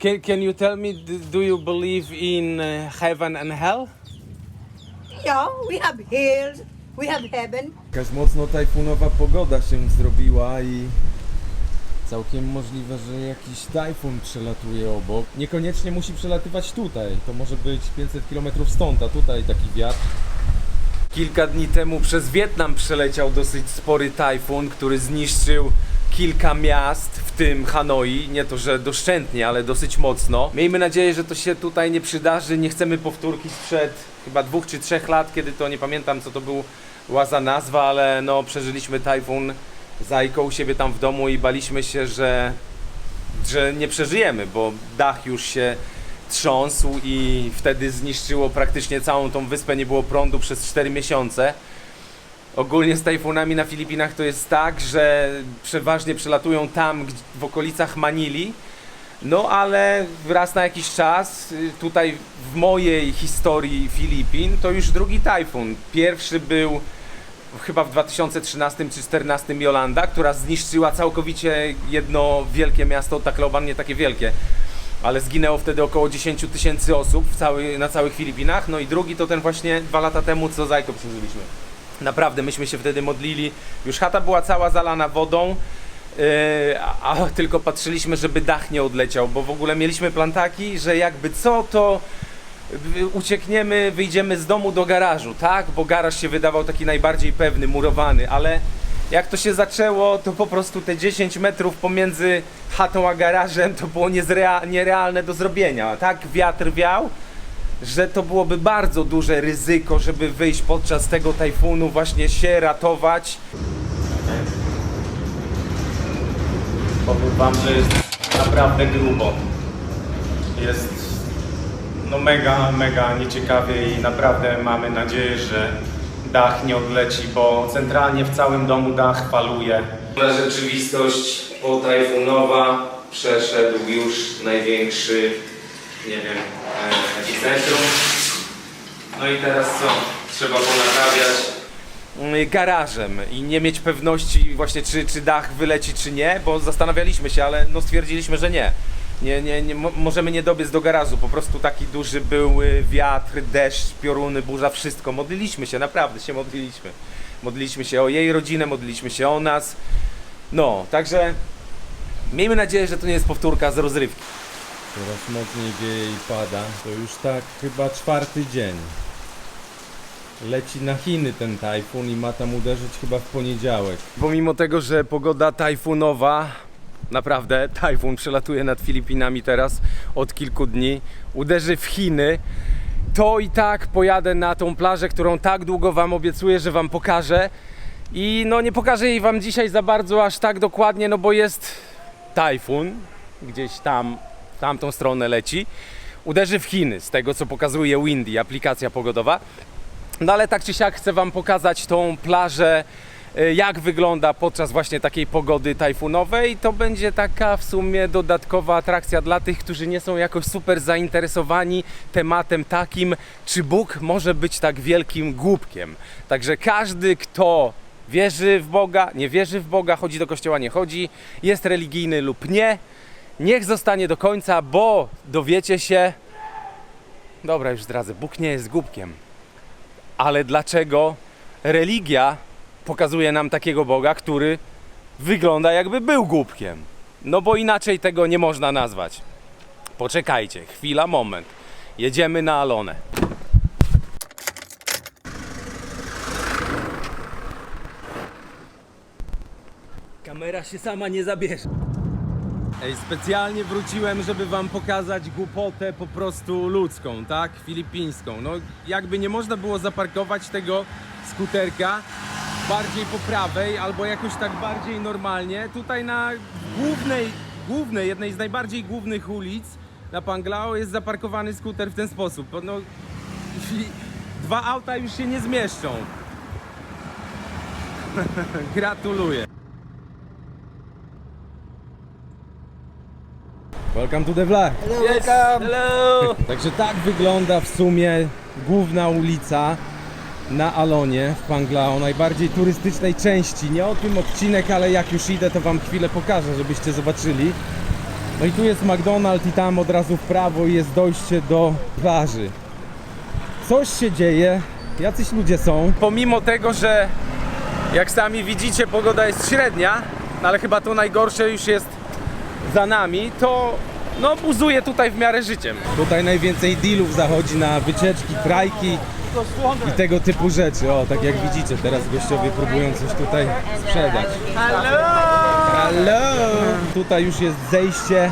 Can, can you tell me, do you believe in uh, heaven and hell? Yeah, we have hills, we have heaven. Jakaś mocno tajfunowa pogoda się zrobiła i całkiem możliwe, że jakiś tajfun przelatuje obok. Niekoniecznie musi przelatywać tutaj, to może być 500 km stąd, a tutaj taki wiatr. Kilka dni temu przez Wietnam przeleciał dosyć spory tajfun, który zniszczył kilka miast, w tym Hanoi. Nie to, że doszczętnie, ale dosyć mocno. Miejmy nadzieję, że to się tutaj nie przydarzy. Nie chcemy powtórki sprzed chyba dwóch czy trzech lat, kiedy to nie pamiętam, co to była za nazwa, ale no przeżyliśmy tajfun z u siebie tam w domu i baliśmy się, że, że nie przeżyjemy, bo dach już się trząsł i wtedy zniszczyło praktycznie całą tą wyspę, nie było prądu przez 4 miesiące. Ogólnie z tajfunami na Filipinach to jest tak, że przeważnie przelatują tam w okolicach Manili. No ale raz na jakiś czas, y, tutaj w mojej historii Filipin, to już drugi tajfun. Pierwszy był chyba w 2013 czy 2014 Jolanda, która zniszczyła całkowicie jedno wielkie miasto, Tacloban, nie takie wielkie, ale zginęło wtedy około 10 tysięcy osób cały, na całych Filipinach. No i drugi to ten właśnie dwa lata temu, co Zajko przeżyliśmy. Naprawdę, myśmy się wtedy modlili. Już chata była cała zalana wodą, yy, a, tylko patrzyliśmy, żeby dach nie odleciał, bo w ogóle mieliśmy plantaki, że jakby co, to uciekniemy, wyjdziemy z domu do garażu, tak? Bo garaż się wydawał taki najbardziej pewny, murowany, ale jak to się zaczęło, to po prostu te 10 metrów pomiędzy chatą a garażem to było nierealne do zrobienia. Tak wiatr wiał, że to byłoby bardzo duże ryzyko, żeby wyjść podczas tego tajfunu, właśnie się ratować. Powiem wam, że jest naprawdę grubo. Jest no mega, mega nieciekawie i naprawdę mamy nadzieję, że dach nie odleci, bo centralnie w całym domu dach faluje. Rzeczywistość potajfunowa przeszedł już największy, nie wiem, epicentrum. No i teraz co? Trzeba ponaprawiać mm, garażem i nie mieć pewności właśnie czy, czy dach wyleci czy nie, bo zastanawialiśmy się, ale no stwierdziliśmy, że nie. Nie, nie, nie mo- możemy nie dobiec do garażu, po prostu taki duży był wiatr, deszcz, pioruny, burza, wszystko. Modliliśmy się, naprawdę się modliliśmy. Modliliśmy się o jej rodzinę, modliliśmy się o nas. No, także miejmy nadzieję, że to nie jest powtórka z rozrywki. Coraz mocniej wieje i pada. To już tak chyba czwarty dzień. Leci na Chiny ten tajfun i ma tam uderzyć chyba w poniedziałek. Pomimo tego, że pogoda tajfunowa, naprawdę tajfun przelatuje nad Filipinami teraz od kilku dni, uderzy w Chiny, to i tak pojadę na tą plażę, którą tak długo Wam obiecuję, że Wam pokażę. I no nie pokażę jej Wam dzisiaj za bardzo aż tak dokładnie, no bo jest tajfun, gdzieś tam, tamtą stronę leci. Uderzy w Chiny, z tego co pokazuje Windy, aplikacja pogodowa. No ale tak czy siak chcę Wam pokazać tą plażę, y, jak wygląda podczas właśnie takiej pogody tajfunowej. To będzie taka w sumie dodatkowa atrakcja dla tych, którzy nie są jakoś super zainteresowani tematem takim, czy Bóg może być tak wielkim głupkiem. Także każdy, kto wierzy w Boga, nie wierzy w Boga, chodzi do kościoła, nie chodzi, jest religijny lub nie, niech zostanie do końca, bo dowiecie się. Dobra, już zdradzę, Bóg nie jest głupkiem ale dlaczego religia pokazuje nam takiego Boga, który wygląda jakby był głupkiem? No bo inaczej tego nie można nazwać. Poczekajcie, chwila, moment. Jedziemy na Alonę. Kamera się sama nie zabierze. Ej, specjalnie wróciłem, żeby wam pokazać głupotę po prostu ludzką, tak? Filipińską. No, jakby nie można było zaparkować tego skuterka bardziej po prawej albo jakoś tak bardziej normalnie. Tutaj na głównej, głównej, jednej z najbardziej głównych ulic na Panglao jest zaparkowany skuter w ten sposób. No, dwa auta już się nie zmieszczą. Gratuluję. Welcome to the vlog. Hello, welcome. Hello! Także tak wygląda w sumie główna ulica na Alonie w Panglao, najbardziej turystycznej części. Nie o tym odcinek, ale jak już idę, to wam chwilę pokażę, żebyście zobaczyli. No i tu jest McDonald's i tam od razu w prawo jest dojście do plaży. Coś się dzieje, jacyś ludzie są. Pomimo tego, że jak sami widzicie pogoda jest średnia, no ale chyba to najgorsze już jest za nami, to no buzuje tutaj w miarę życiem. Tutaj najwięcej dealów zachodzi na wycieczki, trajki i tego typu rzeczy. O, tak jak widzicie, teraz gościowie próbują coś tutaj sprzedać. Hello! Tutaj już jest zejście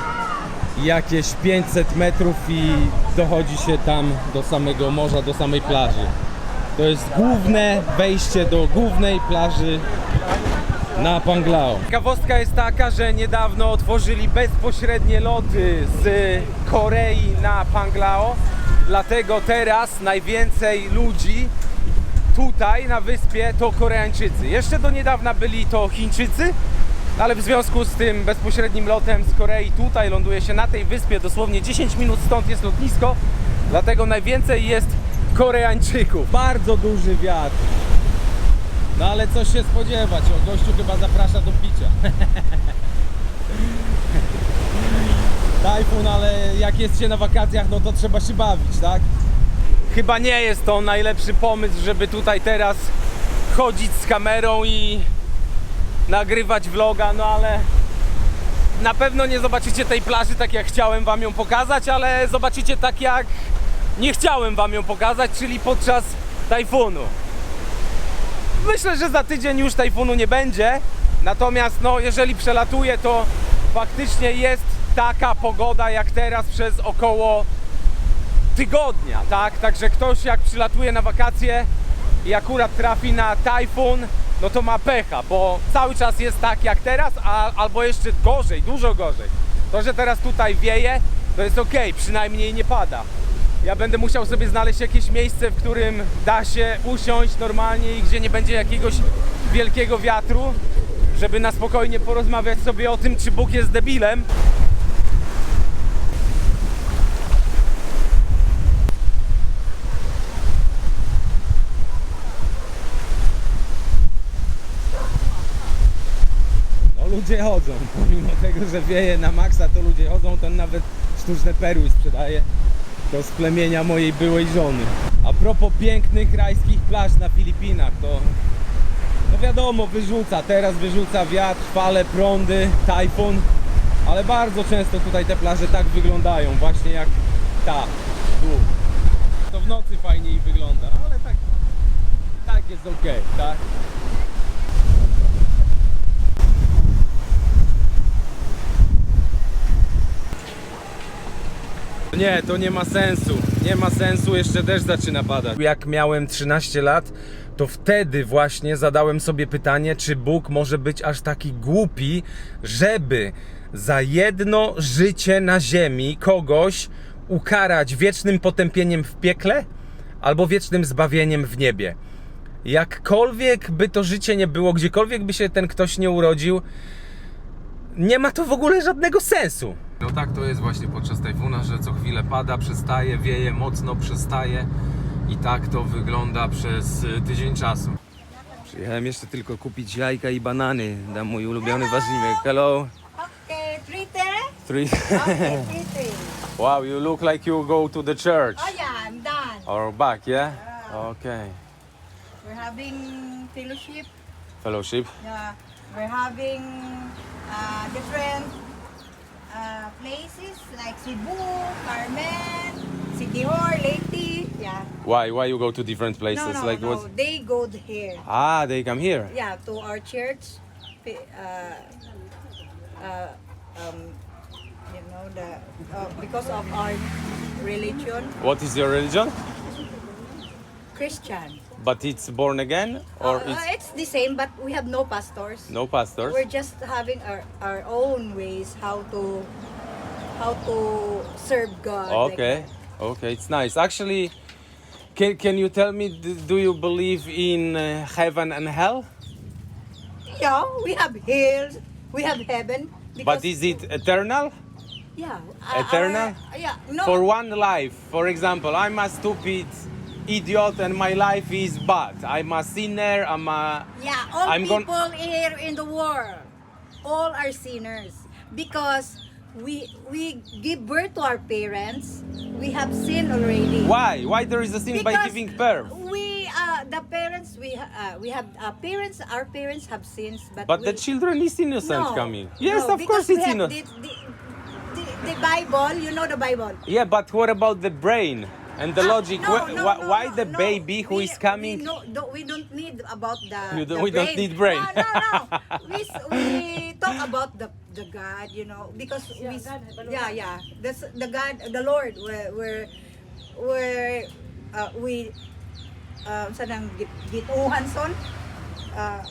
jakieś 500 metrów i dochodzi się tam do samego morza, do samej plaży. To jest główne wejście do głównej plaży na Panglao. Ciekawostka jest taka, że niedawno otworzyli bezpośrednie loty z Korei na Panglao, dlatego teraz najwięcej ludzi tutaj na wyspie to Koreańczycy. Jeszcze do niedawna byli to Chińczycy, ale w związku z tym bezpośrednim lotem z Korei tutaj ląduje się na tej wyspie, dosłownie 10 minut stąd jest lotnisko, dlatego najwięcej jest Koreańczyków. Bardzo duży wiatr. No ale coś się spodziewać, o gościu chyba zaprasza do picia. Tajfun, ale jak jest się na wakacjach, no to trzeba się bawić, tak? Chyba nie jest to najlepszy pomysł, żeby tutaj teraz chodzić z kamerą i nagrywać vloga, no ale na pewno nie zobaczycie tej plaży tak jak chciałem wam ją pokazać, ale zobaczycie tak jak nie chciałem wam ją pokazać, czyli podczas tajfunu. Myślę, że za tydzień już tajfunu nie będzie, natomiast no jeżeli przelatuje to faktycznie jest taka pogoda jak teraz przez około tygodnia, tak? Także ktoś jak przylatuje na wakacje i akurat trafi na tajfun, no to ma pecha, bo cały czas jest tak jak teraz, a, albo jeszcze gorzej, dużo gorzej. To, że teraz tutaj wieje, to jest ok, przynajmniej nie pada. Ja będę musiał sobie znaleźć jakieś miejsce, w którym da się usiąść normalnie i gdzie nie będzie jakiegoś wielkiego wiatru, żeby na spokojnie porozmawiać sobie o tym, czy Bóg jest debilem, No ludzie chodzą, pomimo tego, że wieje na maksa, to ludzie chodzą, ten nawet sztuczne perły sprzedaje do splemienia mojej byłej żony. A propos pięknych rajskich plaż na Filipinach, to no wiadomo, wyrzuca, teraz wyrzuca wiatr, fale, prądy, tajfun, ale bardzo często tutaj te plaże tak wyglądają, właśnie jak ta, tu. To w nocy fajniej wygląda, ale tak, tak jest ok, tak? Nie, to nie ma sensu. Nie ma sensu, jeszcze deszcz zaczyna padać. Jak miałem 13 lat, to wtedy właśnie zadałem sobie pytanie, czy Bóg może być aż taki głupi, żeby za jedno życie na ziemi kogoś ukarać wiecznym potępieniem w piekle albo wiecznym zbawieniem w niebie. Jakkolwiek by to życie nie było, gdziekolwiek by się ten ktoś nie urodził, nie ma to w ogóle żadnego sensu. No tak to jest właśnie podczas tajfuna, że co chwilę pada, przestaje, wieje mocno, przestaje i tak to wygląda przez y, tydzień czasu. Przyjechałem jeszcze tylko kupić jajka i banany na mój ulubiony warzywek. Hello. Okay, three? Three. Okay, three wow, you look like you go to the church. Oh yeah, I'm done. Or back, yeah? Okay. We're having fellowship. Fellowship. Yeah, we're having uh, different uh, places like Cebu, Carmen, Hall, Leyte. Yeah. Why? Why you go to different places? no, no, like no. what? They go here. Ah, they come here. Yeah, to our church. Uh, uh, um, you know the uh, because of our religion, What is your religion? Christian. But it's born again or Uh, it's it's the same, but we have no pastors. no pastors? We're just having our, our own ways how to how to serve God. like Okay, that. okay, it's nice. Actually, can, can you tell me, d- do you believe in uh, heaven and hell? Yeah, we have hills, we have heaven. But is it eternal? yeah uh, eternal? yeah, no. For one life, for example, I'm a stupid idiot and my life is bad. I'm a sinner, I'm a. yeah, all I'm gon- people here in the world, all are sinners because we we give birth to our parents, we have sinned already. Why? Why there is a sin by Because giving birth? We uh, the parents we ha- uh, we have uh, parents our parents have sins, but But we, the children is innocent, no, Camille. Yes, no, of because course we it's have innocent. The, the, the, the Bible, you know the Bible. Yeah, but what about the brain and the logic? no, Wh- no, wh- no, why no, the no. baby who we, is coming? We, no, do- we don't need about the. You don't- the we don't need brain. No, no, no. we, s- we talk about the the God, you know, because we. s- Yeah, yeah. The s- the God, the Lord, where where where uh, we. Uh, saan ang git- gituhan son? Uh,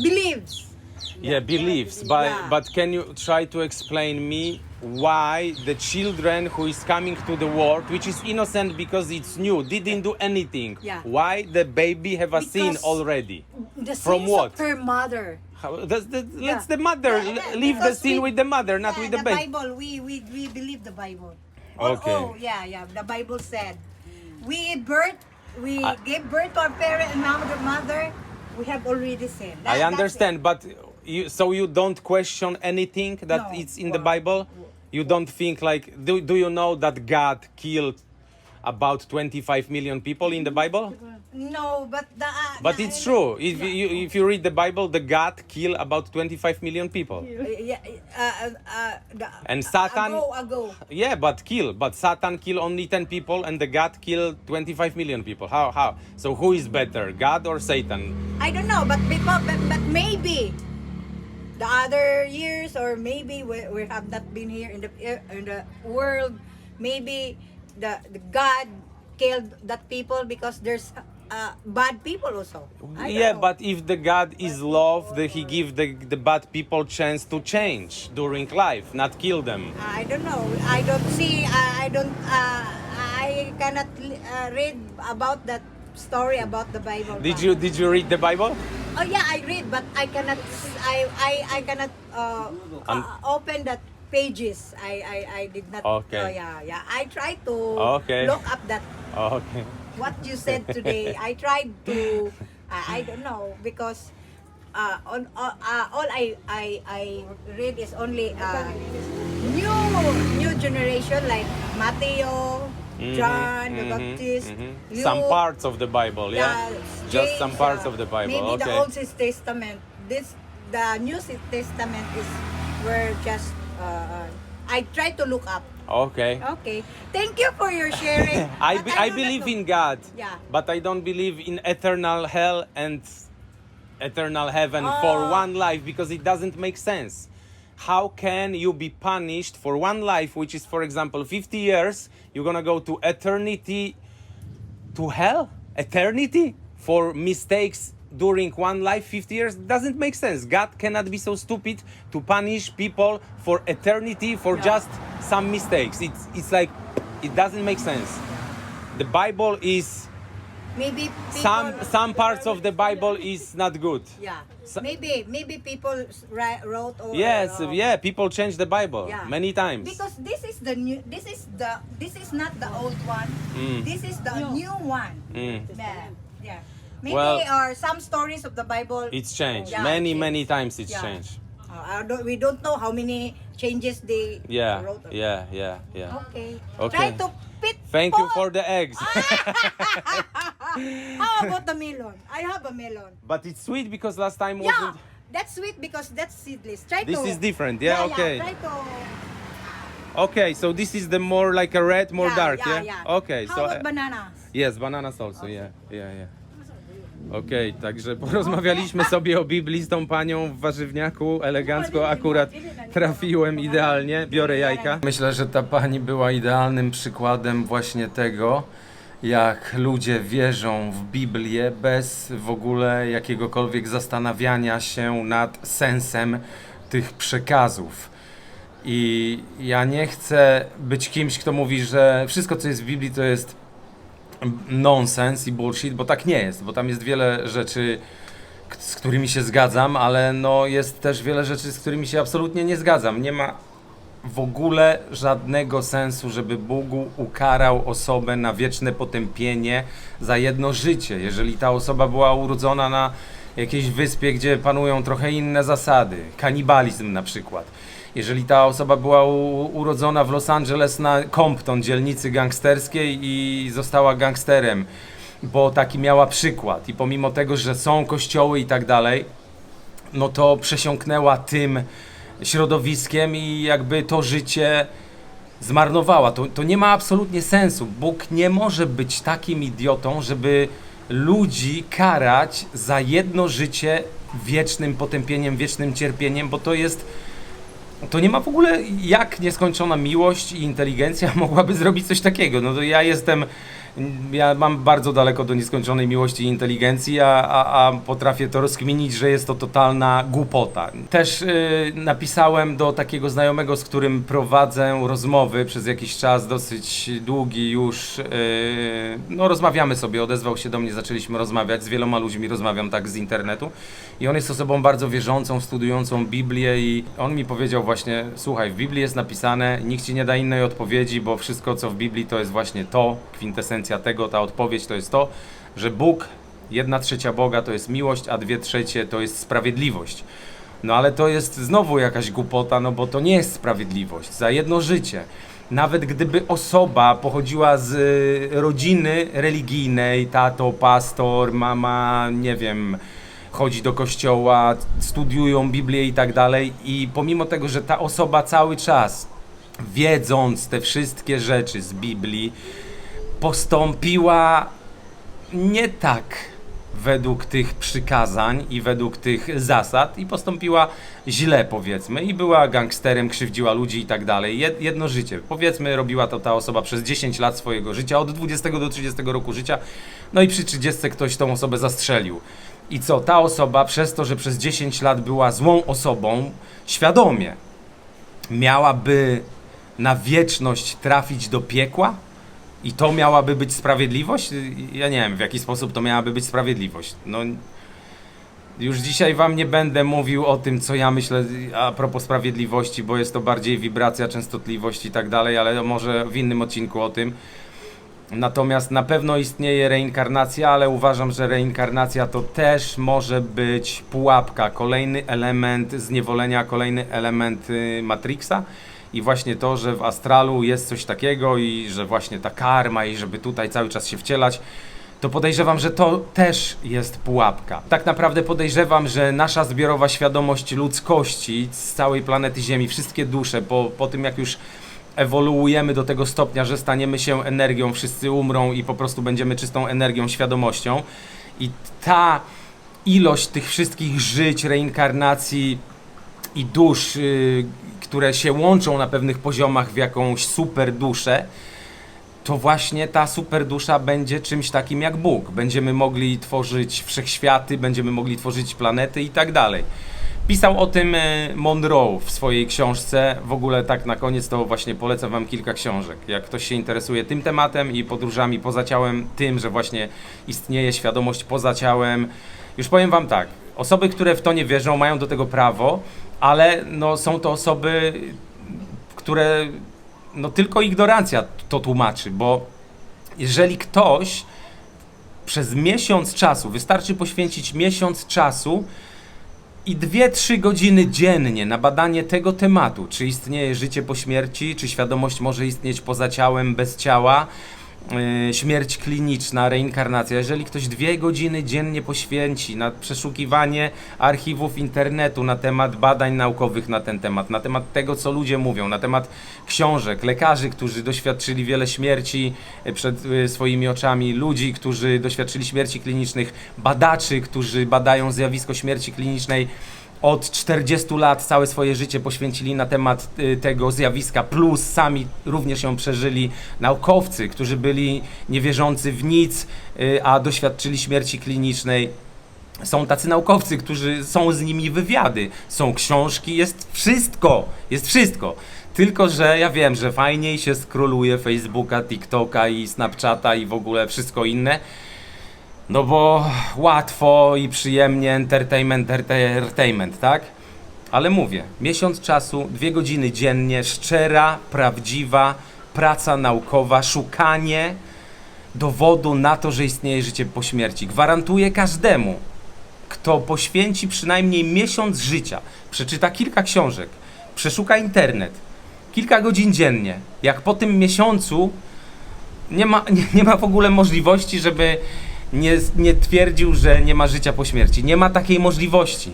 believes. Yeah, beliefs. But Yeah. but can you try to explain me why the children who is coming to the world, which is innocent because it's new, didn't do anything? Yeah. Why the baby have a sin already? The From what? her mother. How, that's the, Yeah. Let's the mother Yeah, leave the sin we- with the mother, not with the, the baby. Bible. We, we we believe the Bible. Oh, Okay. Oh, yeah, yeah. The Bible said, we birth, we I- gave birth to our parent and mother, mother. We have already sinned. That- I understand, but you so you don't question anything that No. it's in the Bible. You don't think like do do you know that God killed about 25 million people in the Bible? No, but the. Uh, But the- it's true. If you if you read the Bible, the God killed about 25 million people. Uh, yeah, uh, uh, the, And Satan- Ago, ago. Yeah, but kill. But Satan killed only 10 people, and the God killed 25 million people. How how? So who is better, God or Satan? I don't know, but people, but, but maybe the other years, or maybe we, we have not been here in the in the world. Maybe the, the God killed that people because there's uh, bad people also. Yeah, know. but if the God is love, then He give the the bad people chance to change during life, not kill them. I don't know. I don't see. I, I don't. Uh, I cannot uh, read about that story about the Bible. Did you did you read the Bible? Oh yeah, I read, but I cannot. I I I cannot uh, Un- uh, open that pages. I I I did not. Okay. Oh yeah, yeah. I tried to Okay. look up that okay. what you said today. I tried to. I I don't know because. Uh, on uh, uh, all I, I I read is only uh, new new generation like Mateo, Mhm, John the mhm, Baptist, mhm. Luke, Some parts of the Bible, yeah. yeah, Just some James, parts uh, of the Bible. Maybe okay. the Old Testament. This the New Testament is where just uh, I try to look up. Okay. Okay, thank you for your sharing. I, But be, I believe know. in God, Yeah. but I don't believe in eternal hell and eternal heaven for Oh. one life because it doesn't make sense. How can you be punished for one life, which is, for example, 50 years? You're gonna go to eternity to hell? Eternity for mistakes during one life, 50 years? Doesn't make sense. God cannot be so stupid to punish people for eternity for Yeah. just some mistakes. It's, it's like, it doesn't make sense. The Bible is, Maybe people, some, some parts of the Bible is not good. Yeah. So- maybe maybe people s- wrote or Yes, uh, yeah, people change the Bible Yeah. many times. Because this is the new. This is the. This is not the old one. Mm. This is the new one. Mm. Yeah. yeah. Maybe Well- or some stories of the Bible. It's changed. Yeah, many, it's many times it's Yeah. changed. Uh, I don't, we don't know how many changes they Yeah, wrote. yeah, yeah, yeah. Okay. Okay. Try to fit. Thank you for the eggs. How about the melon? I have a melon. but it's sweet because last time Yeah, wasn't. that's sweet because that's seedless. Try to. This to. is different. Yeah, okay. Try to. Okay, so this is the more like a red, more yeah, dark, yeah, yeah? Okay, How so about uh, bananas? yes, bananas also, yeah, yeah, yeah. Okej, także porozmawialiśmy sobie o Biblii z tą panią w warzywniaku, elegancko, akurat trafiłem idealnie, biorę jajka. Myślę, że ta pani była idealnym przykładem właśnie tego, jak ludzie wierzą w Biblię bez w ogóle jakiegokolwiek zastanawiania się nad sensem tych przekazów. I ja nie chcę być kimś, kto mówi, że wszystko, co jest w Biblii, to jest nonsens i bullshit, bo tak nie jest, bo tam jest wiele rzeczy, z którymi się zgadzam, ale no jest też wiele rzeczy, z którymi się absolutnie nie zgadzam. Nie ma w ogóle żadnego sensu, żeby Bóg ukarał osobę na wieczne potępienie za jedno życie, jeżeli ta osoba była urodzona na jakiejś wyspie, gdzie panują trochę inne zasady, kanibalizm na przykład. Jeżeli ta osoba była u, urodzona w Los Angeles na Compton, dzielnicy gangsterskiej i została gangsterem, bo taki miała przykład i pomimo tego, że są kościoły i tak dalej, no to przesiąknęła tym środowiskiem i jakby to życie zmarnowała. To, to nie ma absolutnie sensu. Bóg nie może być takim idiotą, żeby ludzi karać za jedno życie wiecznym potępieniem, wiecznym cierpieniem, bo to jest. To nie ma w ogóle jak nieskończona miłość i inteligencja mogłaby zrobić coś takiego. No to ja jestem. Ja mam bardzo daleko do nieskończonej miłości i inteligencji, a, a, a potrafię to rozkminić, że jest to totalna głupota. Też y, napisałem do takiego znajomego, z którym prowadzę rozmowy przez jakiś czas, dosyć długi już. y, no, rozmawiamy sobie, odezwał się do mnie, zaczęliśmy rozmawiać. Z wieloma ludźmi rozmawiam tak z internetu. I on jest osobą bardzo wierzącą, studiującą Biblię, i on mi powiedział właśnie: Słuchaj, w Biblii jest napisane, nikt ci nie da innej odpowiedzi, bo wszystko, co w Biblii, to jest właśnie to, kwintesencja tego, ta odpowiedź to jest to, że Bóg, jedna trzecia Boga to jest miłość, a dwie trzecie to jest sprawiedliwość. No ale to jest znowu jakaś głupota, no bo to nie jest sprawiedliwość za jedno życie. Nawet gdyby osoba pochodziła z y, rodziny religijnej, tato, pastor, mama, nie wiem, chodzi do kościoła, studiują Biblię i tak dalej, i pomimo tego, że ta osoba cały czas, wiedząc te wszystkie rzeczy z Biblii, postąpiła nie tak według tych przykazań i według tych zasad i postąpiła źle powiedzmy i była gangsterem, krzywdziła ludzi i tak dalej. Jed- Jedno życie. Powiedzmy robiła to ta osoba przez 10 lat swojego życia, od 20 do 30 roku życia. No i przy 30 ktoś tą osobę zastrzelił. I co? Ta osoba przez to, że przez 10 lat była złą osobą, świadomie miałaby na wieczność trafić do piekła? I to miałaby być sprawiedliwość? Ja nie wiem, w jaki sposób to miałaby być sprawiedliwość. No, już dzisiaj wam nie będę mówił o tym, co ja myślę a propos sprawiedliwości, bo jest to bardziej wibracja, częstotliwość i tak dalej, ale może w innym odcinku o tym. Natomiast na pewno istnieje reinkarnacja, ale uważam, że reinkarnacja to też może być pułapka, kolejny element zniewolenia, kolejny element y, Matrixa. I właśnie to, że w astralu jest coś takiego i że właśnie ta karma i żeby tutaj cały czas się wcielać, to podejrzewam, że to też jest pułapka. Tak naprawdę podejrzewam, że nasza zbiorowa świadomość ludzkości z całej planety Ziemi, wszystkie dusze, po, po tym jak już ewoluujemy do tego stopnia, że staniemy się energią, wszyscy umrą i po prostu będziemy czystą energią, świadomością. I ta ilość tych wszystkich żyć, reinkarnacji i dusz, y, które się łączą na pewnych poziomach w jakąś super duszę, to właśnie ta super dusza będzie czymś takim jak Bóg. Będziemy mogli tworzyć wszechświaty, będziemy mogli tworzyć planety i tak dalej. Pisał o tym e, Monroe w swojej książce. W ogóle tak na koniec to właśnie polecam wam kilka książek. Jak ktoś się interesuje tym tematem i podróżami poza ciałem, tym, że właśnie istnieje świadomość poza ciałem. Już powiem wam tak, osoby, które w to nie wierzą, mają do tego prawo, ale no, są to osoby, które no tylko ignorancja to tłumaczy, bo jeżeli ktoś przez miesiąc czasu, wystarczy poświęcić miesiąc czasu i 2-3 godziny dziennie na badanie tego tematu, czy istnieje życie po śmierci, czy świadomość może istnieć poza ciałem, bez ciała, śmierć kliniczna, reinkarnacja. Jeżeli ktoś dwie godziny dziennie poświęci na przeszukiwanie archiwów internetu na temat badań naukowych na ten temat, na temat tego, co ludzie mówią, na temat książek, lekarzy, którzy doświadczyli wiele śmierci e, przed e, swoimi oczami, ludzi, którzy doświadczyli śmierci klinicznych, badaczy, którzy badają zjawisko śmierci klinicznej, od 40 lat całe swoje życie poświęcili na temat y, tego zjawiska, plus sami również ją przeżyli naukowcy, którzy byli niewierzący w nic, y, a doświadczyli śmierci klinicznej. Są tacy naukowcy, którzy są z nimi wywiady, są książki, jest wszystko, jest wszystko. Tylko, że ja wiem, że fajniej się skroluje Facebooka, TikToka i Snapchata i w ogóle wszystko inne. No bo łatwo i przyjemnie entertainment, entertainment, tak? Ale mówię, miesiąc czasu, dwie godziny dziennie, szczera, prawdziwa praca naukowa, szukanie dowodu na to, że istnieje życie po śmierci. Gwarantuję każdemu, kto poświęci przynajmniej miesiąc życia, przeczyta kilka książek, przeszuka internet. Kilka godzin dziennie. Jak po tym miesiącu nie ma, nie, nie ma w ogóle możliwości, żeby nie, nie twierdził, że nie ma życia po śmierci. Nie ma takiej możliwości.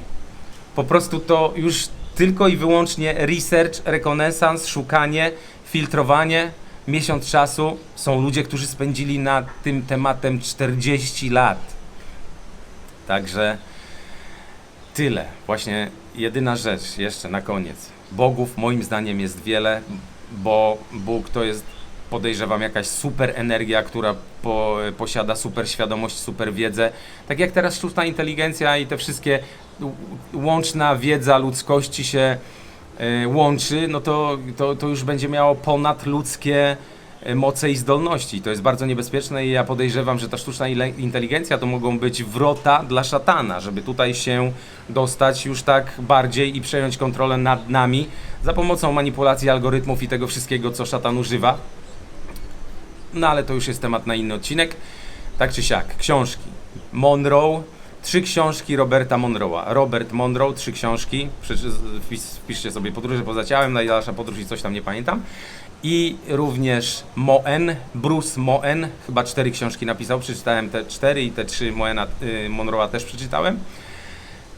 Po prostu to już tylko i wyłącznie research, rekonesans, szukanie, filtrowanie, miesiąc czasu. Są ludzie, którzy spędzili nad tym tematem 40 lat. Także tyle. Właśnie jedyna rzecz jeszcze na koniec. Bogów moim zdaniem jest wiele, bo Bóg to jest podejrzewam jakaś super energia, która po, posiada super świadomość, super wiedzę. Tak jak teraz sztuczna inteligencja i te wszystkie łączna wiedza ludzkości się e, łączy, no to, to, to już będzie miało ponadludzkie e, moce i zdolności. To jest bardzo niebezpieczne i ja podejrzewam, że ta sztuczna inteligencja to mogą być wrota dla szatana, żeby tutaj się dostać już tak bardziej i przejąć kontrolę nad nami za pomocą manipulacji algorytmów i tego wszystkiego, co szatan używa. No ale to już jest temat na inny odcinek. Tak czy siak, książki. Monroe, trzy książki Roberta Monroe'a. Robert Monroe, trzy książki. Wpiszcie sobie Podróże poza ciałem, najdalsza podróż i coś tam nie pamiętam. I również Moen, Bruce Moen, chyba cztery książki napisał, przeczytałem te cztery i te trzy Moena, y, Monroe'a też przeczytałem.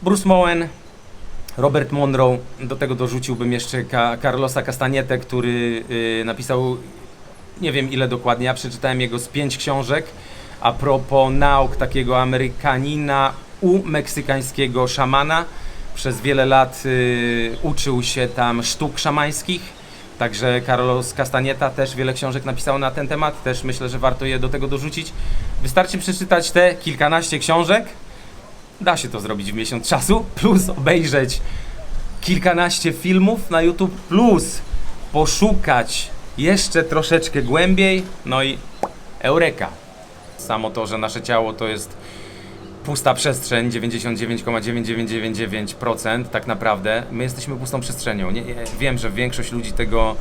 Bruce Moen, Robert Monroe, do tego dorzuciłbym jeszcze Carlosa Castanietę, który y, napisał nie wiem ile dokładnie, ja przeczytałem jego z pięć książek a propos nauk takiego Amerykanina u meksykańskiego szamana. Przez wiele lat y, uczył się tam sztuk szamańskich, także Carlos Castanieta też wiele książek napisał na ten temat, też myślę, że warto je do tego dorzucić. Wystarczy przeczytać te kilkanaście książek, da się to zrobić w miesiąc czasu, plus obejrzeć kilkanaście filmów na YouTube, plus poszukać jeszcze troszeczkę głębiej, no i eureka. Samo to, że nasze ciało to jest pusta przestrzeń, 99,9999% tak naprawdę, my jesteśmy pustą przestrzenią. Nie, wiem, że większość ludzi tego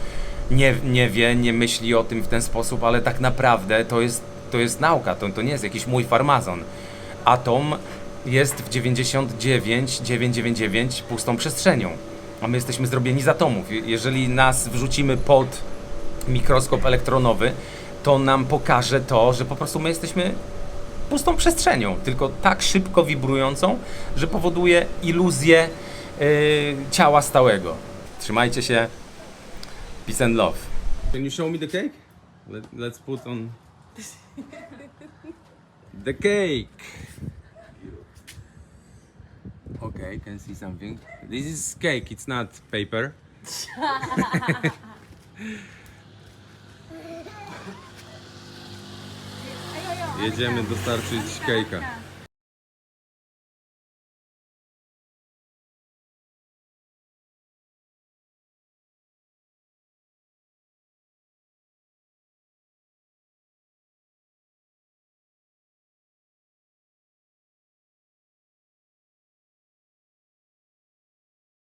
nie, nie wie, nie myśli o tym w ten sposób, ale tak naprawdę to jest, to jest nauka, to, to nie jest jakiś mój farmazon. Atom jest w 99,999 pustą przestrzenią, a my jesteśmy zrobieni z atomów. Je- Jeżeli nas wrzucimy pod mikroskop elektronowy, to nam pokaże to, że po prostu my jesteśmy pustą przestrzenią, tylko tak szybko wibrującą, że powoduje iluzję yy, ciała stałego. Trzymajcie się. Peace and love. Can you show me the cake? Let, let's put on the cake. Okay, can see something. This is cake, it's not paper. Jedziemy dostarczyć cake'a.